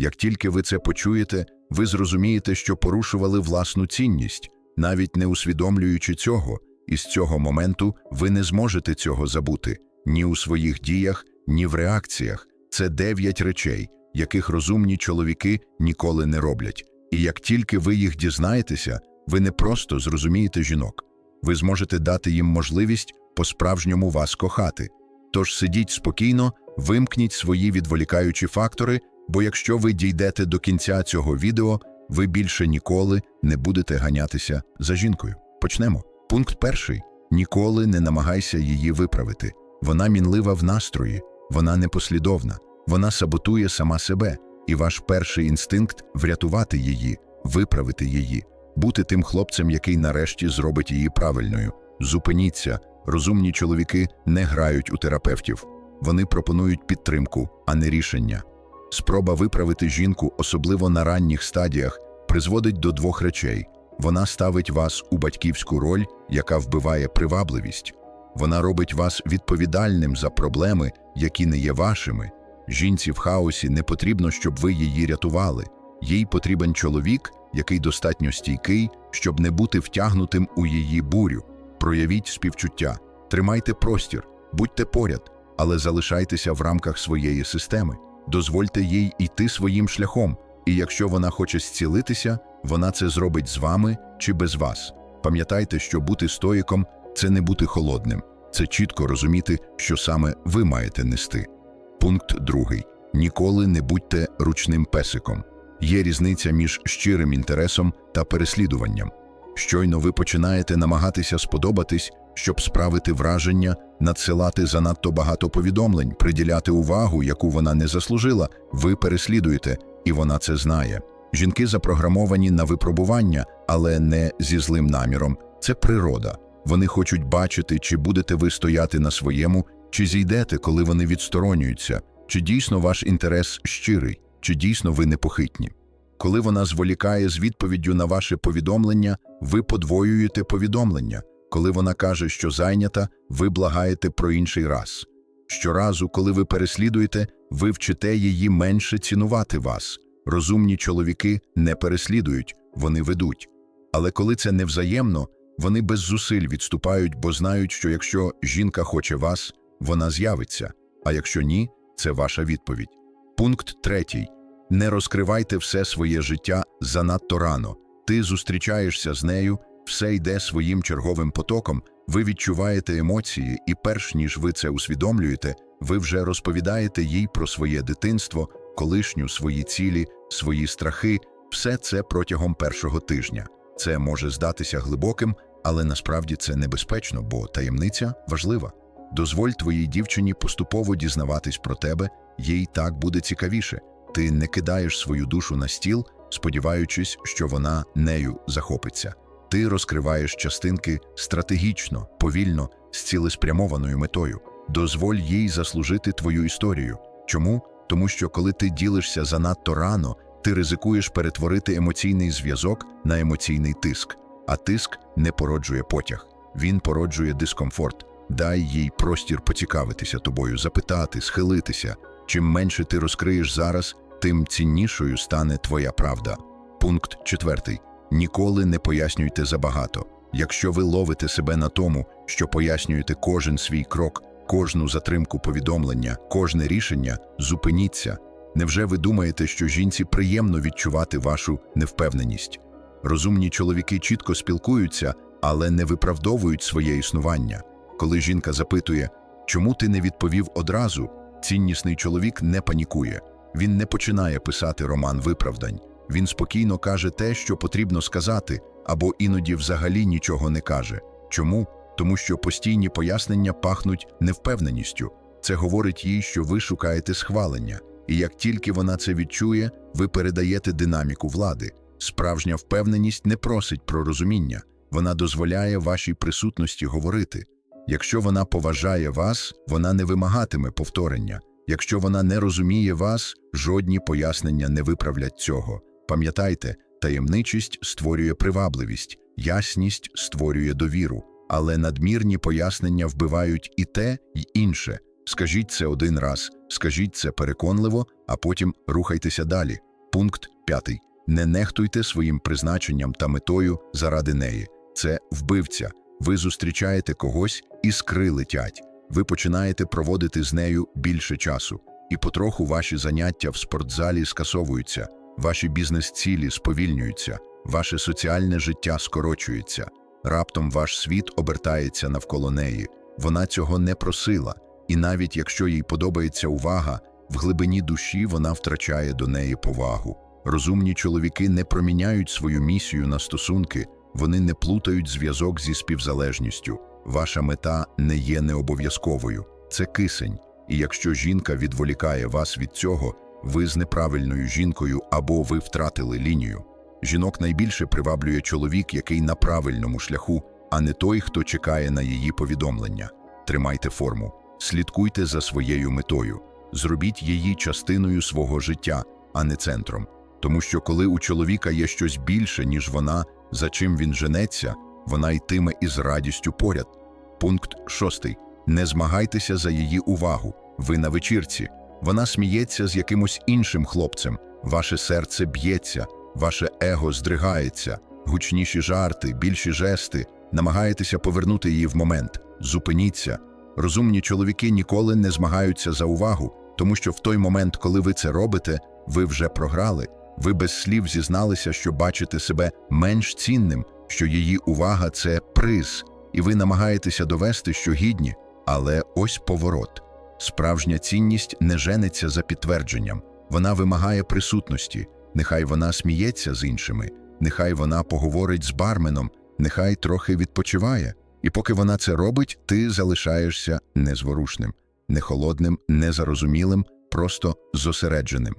Як тільки ви це почуєте, ви зрозумієте, що порушували власну цінність, навіть не усвідомлюючи цього, і з цього моменту ви не зможете цього забути ні у своїх діях, ні в реакціях. Це дев'ять речей, яких розумні чоловіки ніколи не роблять. І як тільки ви їх дізнаєтеся, ви не просто зрозумієте жінок, ви зможете дати їм можливість по-справжньому вас кохати. Тож сидіть спокійно, вимкніть свої відволікаючі фактори, бо якщо ви дійдете до кінця цього відео, ви більше ніколи не будете ганятися за жінкою. Почнемо. Пункт перший: ніколи не намагайся її виправити. Вона мінлива в настрої, вона непослідовна, вона саботує сама себе, і ваш перший інстинкт врятувати її, виправити її, бути тим хлопцем, який нарешті зробить її правильною. Зупиніться, розумні чоловіки не грають у терапевтів. Вони пропонують підтримку, а не рішення. Спроба виправити жінку, особливо на ранніх стадіях, призводить до двох речей: вона ставить вас у батьківську роль, яка вбиває привабливість, вона робить вас відповідальним за проблеми, які не є вашими. Жінці в хаосі не потрібно, щоб ви її рятували. Їй потрібен чоловік, який достатньо стійкий, щоб не бути втягнутим у її бурю. Проявіть співчуття, тримайте простір, будьте поряд, але залишайтеся в рамках своєї системи. Дозвольте їй йти своїм шляхом, і якщо вона хоче зцілитися, вона це зробить з вами чи без вас. Пам'ятайте, що бути стоїком це не бути холодним, це чітко розуміти, що саме ви маєте нести. Пункт другий: ніколи не будьте ручним песиком. Є різниця між щирим інтересом та переслідуванням. Щойно ви починаєте намагатися сподобатись, щоб справити враження, надсилати занадто багато повідомлень, приділяти увагу, яку вона не заслужила, ви переслідуєте, і вона це знає. Жінки запрограмовані на випробування, але не зі злим наміром. Це природа. Вони хочуть бачити, чи будете ви стояти на своєму, чи зійдете, коли вони відсторонюються, чи дійсно ваш інтерес щирий, чи дійсно ви непохитні. Коли вона зволікає з відповіддю на ваше повідомлення, ви подвоюєте повідомлення. Коли вона каже, що зайнята, ви благаєте про інший раз. Щоразу, коли ви переслідуєте, ви вчите її менше цінувати вас. Розумні чоловіки не переслідують, вони ведуть. Але коли це невзаємно, вони без зусиль відступають, бо знають, що якщо жінка хоче вас, вона з'явиться, а якщо ні, це ваша відповідь. Пункт третій. Не розкривайте все своє життя занадто рано. Ти зустрічаєшся з нею, все йде своїм черговим потоком, ви відчуваєте емоції, і перш ніж ви це усвідомлюєте, ви вже розповідаєте їй про своє дитинство, колишню, свої цілі, свої страхи, все це протягом першого тижня. Це може здатися глибоким, але насправді це небезпечно, бо таємниця важлива. Дозволь твоїй дівчині поступово дізнаватись про тебе, їй так буде цікавіше. Ти не кидаєш свою душу на стіл, сподіваючись, що вона нею захопиться. Ти розкриваєш частинки стратегічно, повільно, з цілеспрямованою метою. Дозволь їй заслужити твою історію. Чому? Тому що коли ти ділишся занадто рано, ти ризикуєш перетворити емоційний зв'язок на емоційний тиск, а тиск не породжує потяг, він породжує дискомфорт. Дай їй простір поцікавитися тобою, запитати, схилитися. Чим менше ти розкриєш зараз, тим ціннішою стане твоя правда. Пункт четвертий. Ніколи не пояснюйте забагато. Якщо ви ловите себе на тому, що пояснюєте кожен свій крок, кожну затримку повідомлення, кожне рішення, зупиніться. Невже ви думаєте, що жінці приємно відчувати вашу невпевненість? Розумні чоловіки чітко спілкуються, але не виправдовують своє існування. Коли жінка запитує, чому ти не відповів одразу, ціннісний чоловік не панікує. Він не починає писати роман виправдань. Він спокійно каже те, що потрібно сказати, або іноді взагалі нічого не каже. Чому? Тому що постійні пояснення пахнуть невпевненістю. Це говорить їй, що ви шукаєте схвалення, і як тільки вона це відчує, ви передаєте динаміку влади. Справжня впевненість не просить про розуміння, вона дозволяє вашій присутності говорити. Якщо вона поважає вас, вона не вимагатиме повторення. Якщо вона не розуміє вас, жодні пояснення не виправлять цього. Пам'ятайте, таємничість створює привабливість, ясність створює довіру, але надмірні пояснення вбивають і те, і інше. Скажіть це один раз, скажіть це переконливо, а потім рухайтеся далі. Пункт 5. Не нехтуйте своїм призначенням та метою заради неї. Це вбивця. Ви зустрічаєте когось, іскри летять. Ви починаєте проводити з нею більше часу. І потроху ваші заняття в спортзалі скасовуються, ваші бізнес-цілі сповільнюються, ваше соціальне життя скорочується. Раптом ваш світ обертається навколо неї. Вона цього не просила, і навіть якщо їй подобається увага, в глибині душі вона втрачає до неї повагу. Розумні чоловіки не проміняють свою місію на стосунки, вони не плутають зв'язок зі співзалежністю. Ваша мета не є необов'язковою, це кисень. І якщо жінка відволікає вас від цього, ви з неправильною жінкою або ви втратили лінію. Жінок найбільше приваблює чоловік, який на правильному шляху, а не той, хто чекає на її повідомлення. Тримайте форму, слідкуйте за своєю метою, зробіть її частиною свого життя, а не центром. Тому що коли у чоловіка є щось більше, ніж вона, за чим він женеться, вона йтиме із радістю поряд. Пункт шостий. Не змагайтеся за її увагу. Ви на вечірці. Вона сміється з якимось іншим хлопцем. Ваше серце б'ється, ваше его здригається, гучніші жарти, більші жести. Намагаєтеся повернути її в момент. Зупиніться. Розумні чоловіки ніколи не змагаються за увагу, тому що в той момент, коли ви це робите, ви вже програли. Ви без слів зізналися, що бачите себе менш цінним, що її увага це приз, і ви намагаєтеся довести, що гідні. Але ось поворот. Справжня цінність не жениться за підтвердженням, вона вимагає присутності. Нехай вона сміється з іншими, нехай вона поговорить з барменом, нехай трохи відпочиває. І поки вона це робить, ти залишаєшся незворушним, не холодним, не зарозумілим, просто зосередженим.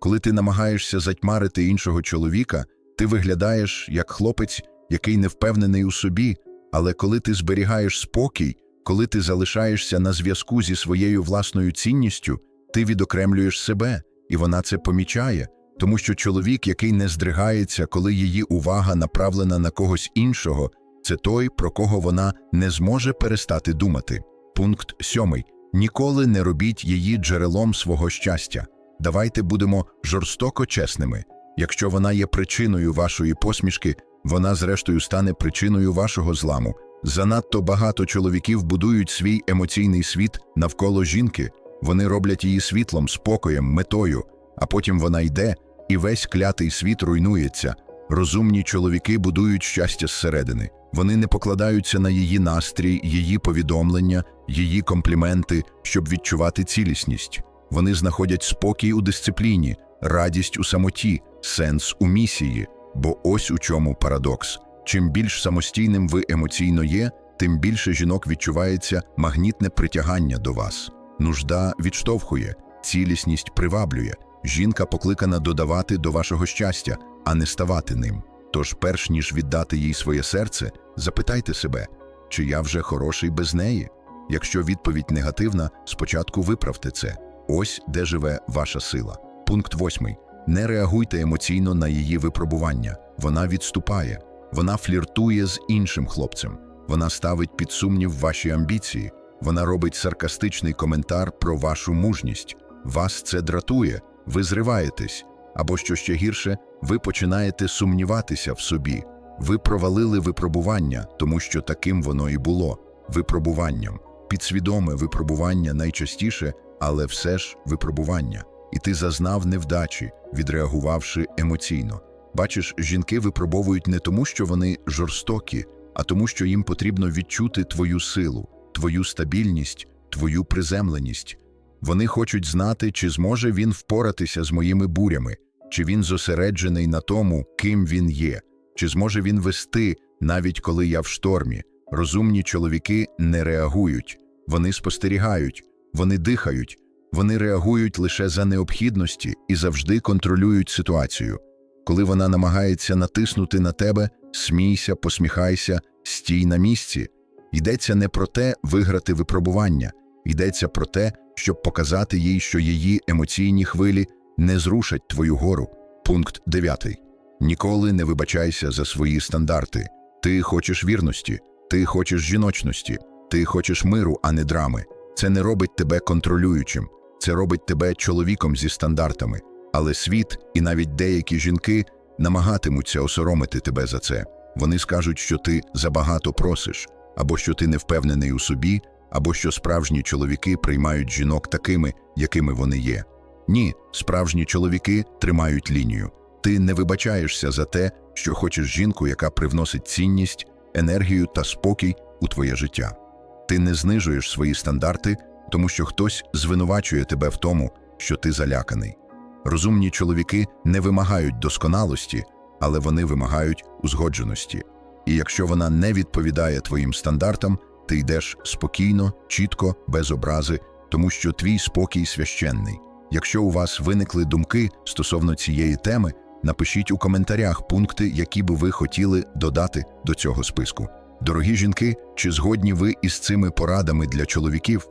Коли ти намагаєшся затьмарити іншого чоловіка, ти виглядаєш як хлопець, який не впевнений у собі, але коли ти зберігаєш спокій, коли ти залишаєшся на зв'язку зі своєю власною цінністю, ти відокремлюєш себе, і вона це помічає, тому що чоловік, який не здригається, коли її увага направлена на когось іншого, це той, про кого вона не зможе перестати думати. Пункт сьомий. Ніколи не робіть її джерелом свого щастя. Давайте будемо жорстоко чесними. Якщо вона є причиною вашої посмішки, вона зрештою стане причиною вашого зламу. Занадто багато чоловіків будують свій емоційний світ навколо жінки, вони роблять її світлом, спокоєм, метою, а потім вона йде, і весь клятий світ руйнується. Розумні чоловіки будують щастя зсередини. Вони не покладаються на її настрій, її повідомлення, її компліменти, щоб відчувати цілісність. Вони знаходять спокій у дисципліні, радість у самоті, сенс у місії. Бо ось у чому парадокс. Чим більш самостійним ви емоційно є, тим більше жінок відчувається магнітне притягання до вас. Нужда відштовхує, цілісність приваблює. Жінка покликана додавати до вашого щастя, а не ставати ним. Тож, перш ніж віддати їй своє серце, запитайте себе, чи я вже хороший без неї. Якщо відповідь негативна, спочатку виправте це. Ось де живе ваша сила. Пункт восьмий. Не реагуйте емоційно на її випробування. Вона відступає, вона фліртує з іншим хлопцем, вона ставить під сумнів ваші амбіції, вона робить саркастичний коментар про вашу мужність. Вас це дратує, ви зриваєтесь, або що ще гірше, ви починаєте сумніватися в собі. Ви провалили випробування, тому що таким воно і було випробуванням. Підсвідоме випробування найчастіше, але все ж випробування. І ти зазнав невдачі, відреагувавши емоційно. Бачиш, жінки випробовують не тому, що вони жорстокі, а тому, що їм потрібно відчути твою силу, твою стабільність, твою приземленість. Вони хочуть знати, чи зможе він впоратися з моїми бурями, чи він зосереджений на тому, ким він є, чи зможе він вести, навіть коли я в штормі. Розумні чоловіки не реагують, вони спостерігають, вони дихають, вони реагують лише за необхідності і завжди контролюють ситуацію. Коли вона намагається натиснути на тебе, смійся, посміхайся, стій на місці. Йдеться не про те виграти випробування, йдеться про те, щоб показати їй, що її емоційні хвилі не зрушать твою гору. Пункт 9. Ніколи не вибачайся за свої стандарти. Ти хочеш вірності, ти хочеш жіночності, ти хочеш миру, а не драми. Це не робить тебе контролюючим, це робить тебе чоловіком зі стандартами. Але світ і навіть деякі жінки намагатимуться осоромити тебе за це. Вони скажуть, що ти забагато просиш, або що ти не впевнений у собі, або що справжні чоловіки приймають жінок такими, якими вони є. Ні, справжні чоловіки тримають лінію. Ти не вибачаєшся за те, що хочеш жінку, яка привносить цінність, енергію та спокій у твоє життя. Ти не знижуєш свої стандарти, тому що хтось звинувачує тебе в тому, що ти заляканий. Розумні чоловіки не вимагають досконалості, але вони вимагають узгодженості. І якщо вона не відповідає твоїм стандартам, ти йдеш спокійно, чітко, без образи, тому що твій спокій священний. Якщо у вас виникли думки стосовно цієї теми, напишіть у коментарях пункти, які би ви хотіли додати до цього списку. Дорогі жінки, чи згодні ви із цими порадами для чоловіків?